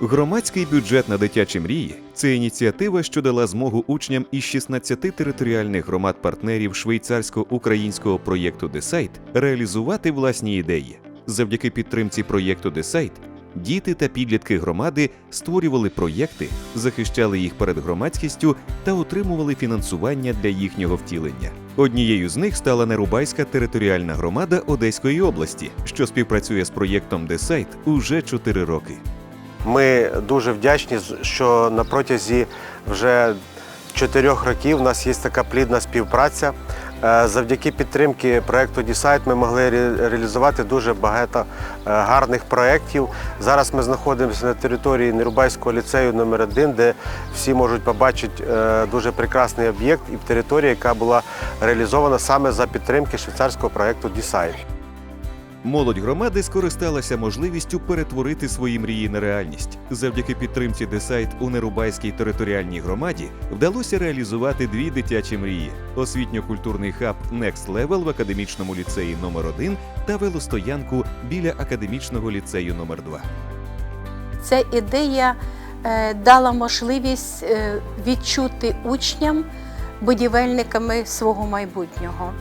Громадський бюджет на дитячі мрії це ініціатива, що дала змогу учням із 16 територіальних громад партнерів швейцарсько-українського проєкту Десайт реалізувати власні ідеї. Завдяки підтримці проєкту Десайт діти та підлітки громади створювали проєкти, захищали їх перед громадськістю та отримували фінансування для їхнього втілення. Однією з них стала Нерубайська територіальна громада Одеської області, що співпрацює з проєктом Десайт уже 4 роки. Ми дуже вдячні, що на протязі вже чотирьох років у нас є така плідна співпраця. Е, Завдяки підтримки проєкту Дісайт ми могли реалізувати дуже багато е, гарних проєктів. Зараз ми знаходимося на території Нерубайського ліцею номер 1 де всі можуть побачити е, дуже прекрасний об'єкт і територія, яка була реалізована саме за підтримки швейцарського проєкту Дісайт. Молодь громади скористалася можливістю перетворити свої мрії на реальність. Завдяки підтримці Десайт у Нерубайській територіальній громаді вдалося реалізувати дві дитячі мрії: освітньо-культурний хаб Next Level в академічному ліцеї номер 1 та велостоянку біля академічного ліцею номер 2 Ця ідея е, дала можливість е, відчути учням будівельниками свого майбутнього.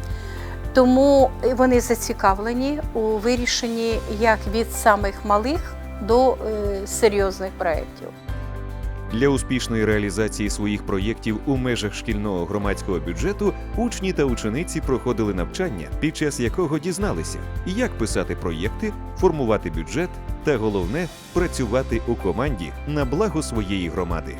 Тому вони зацікавлені у вирішенні як від самих малих до е, серйозних проєктів. Для успішної реалізації своїх проєктів у межах шкільного громадського бюджету учні та учениці проходили навчання, під час якого дізналися, як писати проєкти, формувати бюджет та головне працювати у команді на благо своєї громади.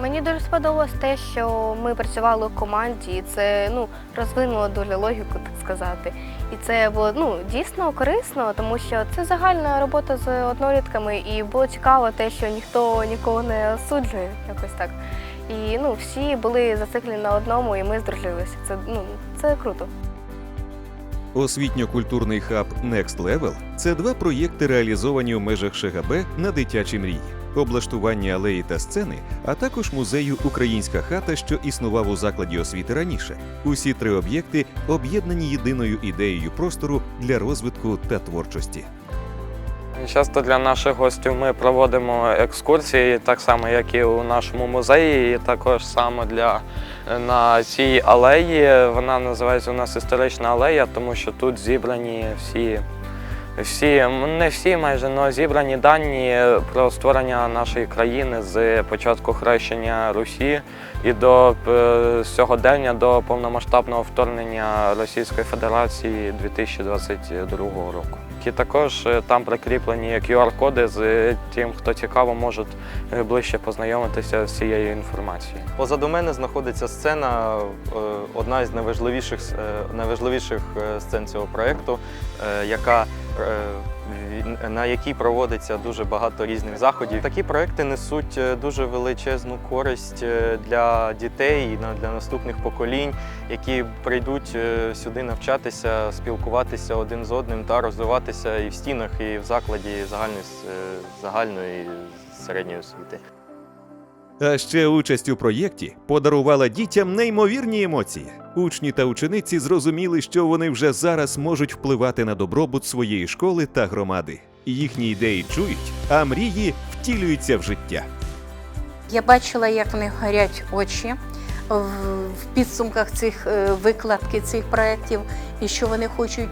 Мені дуже сподобалось те, що ми працювали у команді, і це ну розвинуло дуже логіку, так сказати. І це було ну дійсно корисно, тому що це загальна робота з однолітками, і було цікаво те, що ніхто нікого не осуджує, якось так. І ну всі були зациклені на одному, і ми здружилися. Це ну це круто. Освітньо-культурний хаб Next Level – це два проєкти, реалізовані у межах ШГБ на дитячі мрії, облаштування алеї та сцени, а також музею Українська хата, що існував у закладі освіти раніше. Усі три об'єкти об'єднані єдиною ідеєю простору для розвитку та творчості. Часто для наших гостів ми проводимо екскурсії, так само, як і у нашому музеї, і також саме для на цій алеї. Вона називається у нас історична алея, тому що тут зібрані всі, всі не всі майже, але зібрані дані про створення нашої країни з початку хрещення Русі і до е, сьогодення до повномасштабного вторгнення Російської Федерації 2022 року. І також е, там прикріплені QR-коди з е, тим, хто цікаво, можуть е, ближче познайомитися з цією інформацією. Позаду мене знаходиться сцена, одна із найважливіших, найважливіших сцен цього проєкту, яка, на якій проводиться дуже багато різних заходів. Такі проекти несуть е, дуже величезну користь е, для дітей і для наступних поколінь, які прийдуть е, сюди навчатися, спілкуватися один з одним та розвиватися і в стінах, і в закладі загальної, загальної середньої освіти. А ще участь у проєкті подарувала дітям неймовірні емоції. Учні та учениці зрозуміли, що вони вже зараз можуть впливати на добробут своєї школи та громади. Їхні ідеї чують, а мрії втілюються в життя. Я бачила, як в них горять очі в підсумках цих е, викладки цих проєктів, і що вони хочуть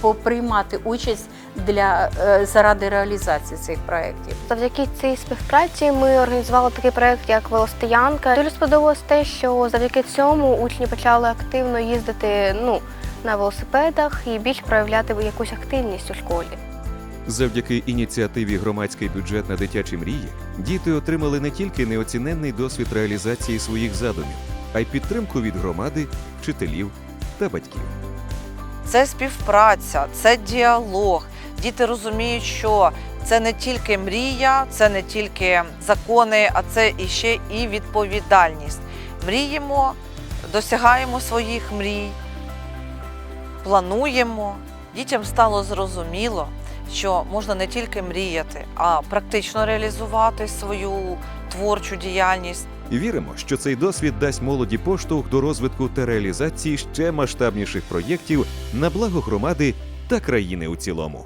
поприймати участь для е, заради реалізації цих проєктів. Завдяки цій співпраці ми організували такий проект, як велостоянка. Дуже сподобалось те, що завдяки цьому учні почали активно їздити ну, на велосипедах і більш проявляти якусь активність у школі. Завдяки ініціативі Громадський бюджет на дитячі мрії діти отримали не тільки неоціненний досвід реалізації своїх задумів, а й підтримку від громади, вчителів та батьків. Це співпраця, це діалог. Діти розуміють, що це не тільки мрія, це не тільки закони, а це іще і відповідальність. Мріємо, досягаємо своїх мрій, плануємо. Дітям стало зрозуміло, що можна не тільки мріяти, а практично реалізувати свою творчу діяльність. Віримо, що цей досвід дасть молоді поштовх до розвитку та реалізації ще масштабніших проєктів на благо громади та країни у цілому.